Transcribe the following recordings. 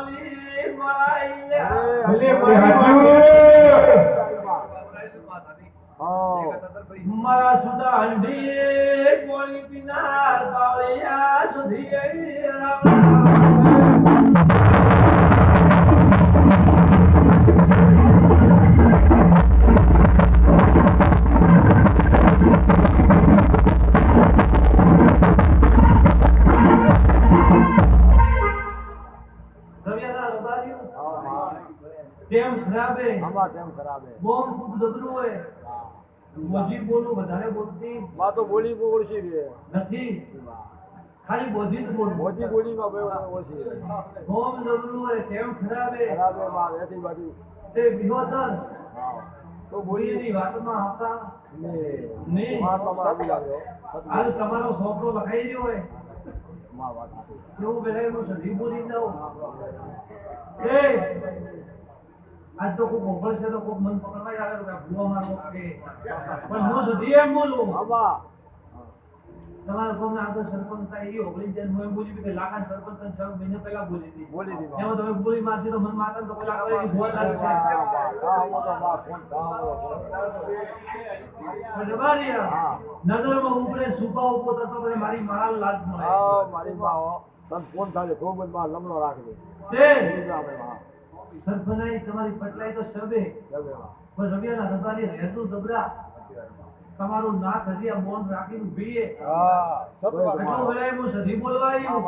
બોલી મળાઈ ભલે મારા સુધા હંડી બોલી પીનાર પાવળિયા સુધી રવિયાના રબાર્યું તેમ ખરાબે બોમ ખૂબ દબરું હોય. મોજી બોલું વધારે બોલતી માં તો બોલી બહુ ઓછી છે. નથી. ખાલી બોજી જ બોલું. મોટી બોલીમાં બહુ ઓછી બોમ દબરું હોય તેમ ખરાબે. ખરાબમાં રહેતી બાજુ. તે વિહોતર હા. તો બોલીની વાતમાં આવતા ને. ને. તમારા છોકરો લખાઈ રહ્યો હોય. એવું પેલા એનું સધી બોલી દઉં એ આજ તો કોક મોકલ છે તો કોક મન પકડવા જ આવે ભૂવો મારવો કે પણ હું સધી એમ બોલું. આમાં તમારા ગામના આગળ સરપંચ થાય એ ઓગણીસ જણ હું બોલી કે લાખા સરપંચ છ મહિના પહેલા બોલી હતી બોલી દીધી એમાં તમે બોલી મારશી તો મન માતા તો પેલા આગળ લાગશે ફોન. હા. નજરમાં ઉપડે સુપા ઉપો થતો પછી મારી માળા લાજ મળે મારી માં તને ફોન થાય જ માં લમણો રાખજે તે. સરપંચાઈ તમારી પટલાઈ તો સબે. પણ રવિયાના રબારી રહેતું દબરા તમારું નાક હજી આ મોન રાખીને પીએ એટલું બોલાય હું સધી બોલવા આવ્યું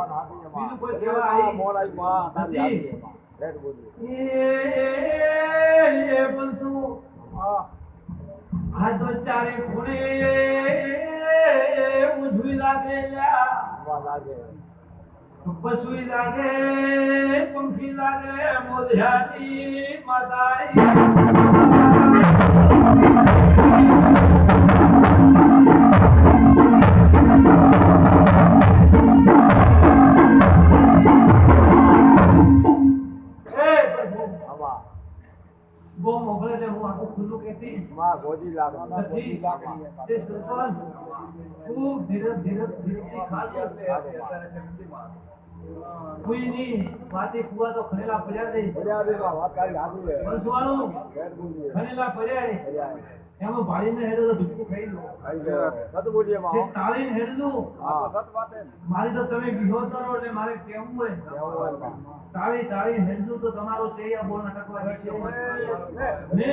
બીજું કોઈ કહેવા આવી માં, તારી. એ એ હા. આ તો ચારે ખૂણે ઉજવી લાગે લ્યા. લાગે. પશુઈ લાગે પંખી લાગે મોધ્યાની માતાઈ. બહુ મોકલે છે હું આખું ખુલ્લું કહેતી માં ગોજી લાગે. નથી તે સરપંચ ખૂબ ધીરજ ધીરજ ધીરજથી ખાતું કોઈની વાતે કુવા તો ખણેલા પડ્યા નહીં. પડ્યા છે વાત સાચી છે. બસવાનું રેડ પડ્યા છે. એમાં ભાડીને હેડો તો ધુક્કું ખાઈ લો. સત બોલીએ માં, તે. તાળીને હેડલું. હા. મારી તો તમે વિહોતરો એટલે મારે કેવું હોય. તાળી તાળી હેડલું તો તમારો ચૈયા બોલ અટકવા જશે ને,